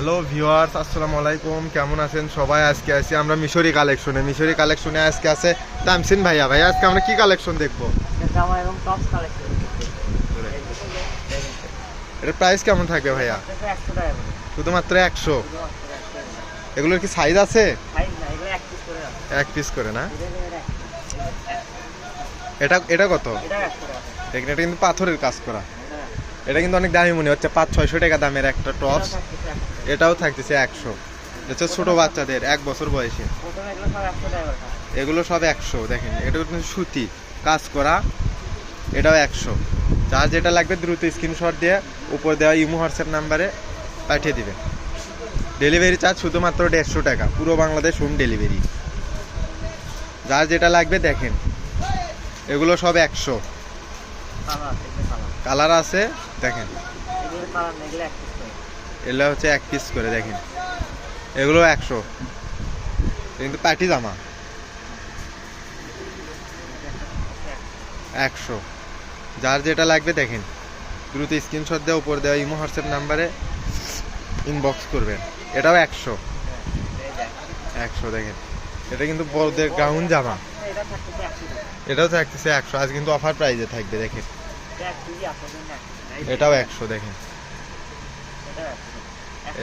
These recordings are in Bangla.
হ্যালো ভিউয়ার্স আসসালামু আলাইকুম। কেমন আছেন সবাই? আজকে আছি আমরা মিশরি কালেকশনে। মিশরি কালেকশনে আজকে আছে তামসিন ভাইয়া। ভাইয়া আজকে আমরা কি কালেকশন দেখব? এটার প্রাইস কেমন থাকবে ভাইয়া? শুধুমাত্র একশো? শুধুমাত্র 100 টাকা। এগুলোর কি সাইজ আছে? এক পিস করে না? এটা এটা কত? এটা দেখেন এটা কিন্তু পাথরের কাজ করা। এটা এটা কিন্তু অনেক দামি মনে হচ্ছে। পাঁচ ছয়শো টাকা দামের একটা টপস এটাও থাকতেছে একশো। হচ্ছে ছোট বাচ্চাদের এক বছর বয়সে। এগুলো সব একশো দেখেন এটা কিন্তু সুতি। কাজ করা এটাও একশো। যার যেটা লাগবে দ্রুত স্ক্রিনশট দিয়ে উপর দেওয়া ইমো হোয়াটসঅ্যাপ নাম্বারে পাঠিয়ে দিবে ডেলিভারি চার্জ শুধুমাত্র দেড়শো টাকা পুরো বাংলাদেশ হোম ডেলিভারি যার যেটা লাগবে দেখেন এগুলো সব একশো। কালার আছে দেখেন। এগুলো হচ্ছে এক পিস করে, দেখেন। এগুলো একশো। কিন্তু পাটি জামা। একশো। যার যেটা লাগবে দেখেন। দ্রুত স্ক্রিনশট দেওয়া উপর দেওয়া ইমো, হোয়াটসঅ্যাপ নাম্বারে ইনবক্স করবেন। এটাও একশো। একশো, দেখেন। এটা কিন্তু বড়দের গাউন জামা। এটাও থাকতেছে একশো। আজ কিন্তু অফার প্রাইজে থাকবে, দেখেন। এটাও একশো, দেখেন।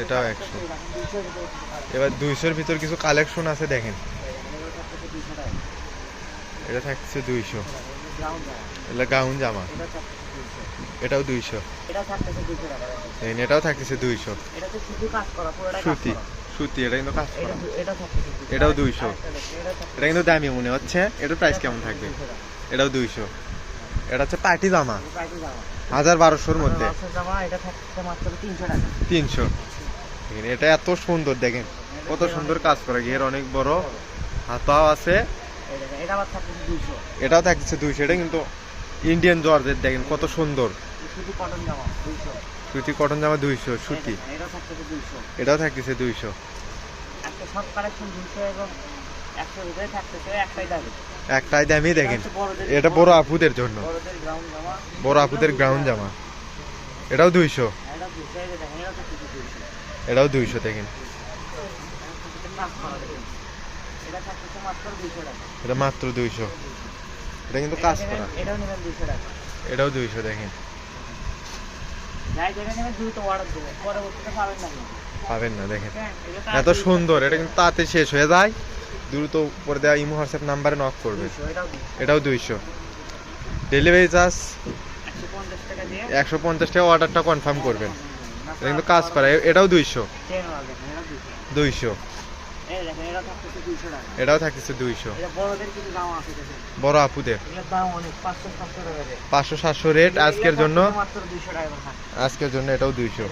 এটাও একশো টাকা। একশো 100 টাকা, দুইশোর ভিতরে কিছু কালার। এবার দুইশোর ভিতর কিছু কালেকশন আছে দেখেন এটা থাকছে দুইশো এটা গাউন জামা এটা। এটাও দুইশো এটা দেখেন। এটাও থাকতেছে দুইশো সুতি সুতি এটা কিন্তু কাজ করা এটা। এটাও দুইশো। এটা কিন্তু দামি মনে হচ্ছে এটার প্রাইস কেমন থাকবে এটাও দুইশো এটা হচ্ছে পার্টি জামা। হাজার বারোশোর মধ্যে। তিনশো এটা এত সুন্দর দেখেন। কত সুন্দর কাজ করা। ঘের অনেক বড় হাতাও আছে। এটাও থাকছে দুইশো। এটা কিন্তু ইন্ডিয়ান জর্জের দেখেন কত সুন্দর। সুতি কটন জামা দুইশো। সুতি। এটাও থাকতেছে দুইশো। সব কালেকশন দুইশো এবং একটাই দাবি। একটাই দামি দেখেন এটা বড় আপুদের জন্য। বড় আপুদের গ্রাউন্ড জামা। এটাও দুইশো। এটাও দুইশো দেখেন এটা মাত্র দুইশো এটা কিন্তু কাজ করা। এটাও দুইশো টাকা। এটাও দুইশো দেখেন। না। পাবেন না দেখেন। হ্যাঁ, এত সুন্দর এটা কিন্তু তাতে শেষ হয়ে যায়। দ্রুত উপরে দেওয়া ইমো হোয়াটসঅ্যাপ নাম্বারে নক করবে এটাও দুইশো ডেলিভারি চার্জ 150 টাকা দিয়ে একশো পঞ্চাশ টাকা অর্ডারটা কনফার্ম করবেন এটা কিন্তু কাজ করা এটাও দুইশো চেন মাল দেখেন, এটা 200 দুইশো এই দেখেন, এটা থাকতেছে 200 টাকা। এটাও থাকতেছে দুইশো। বড় আপুদের এগুলোর দাম অনেক, 500, 700 টাকা দিয়ে। পাঁচশো সাতশো রেট আজকের জন্য থাকতেছে মাত্র 200 টাকা করে থাকে। আজকের জন্য এটাও দুইশো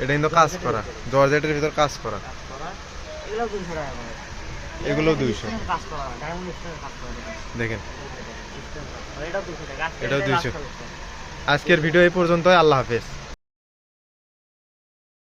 এটা কিন্তু কাজ করা জর্জেটের ভিতর কাজ করা কাজ করা। এগুলোও 200 টাকা করে। এগুলোও দেখেন, 200 স্টোনের কাজ করা, diamond স্টোনের কাজ করা দেখেন। দেখেন স্টোন করা। এটাও 200 টাকা। আজকে এটাও এটা 200 last collection। আজকের ভিডিও এই পর্যন্ত আল্লাহ হাফেজ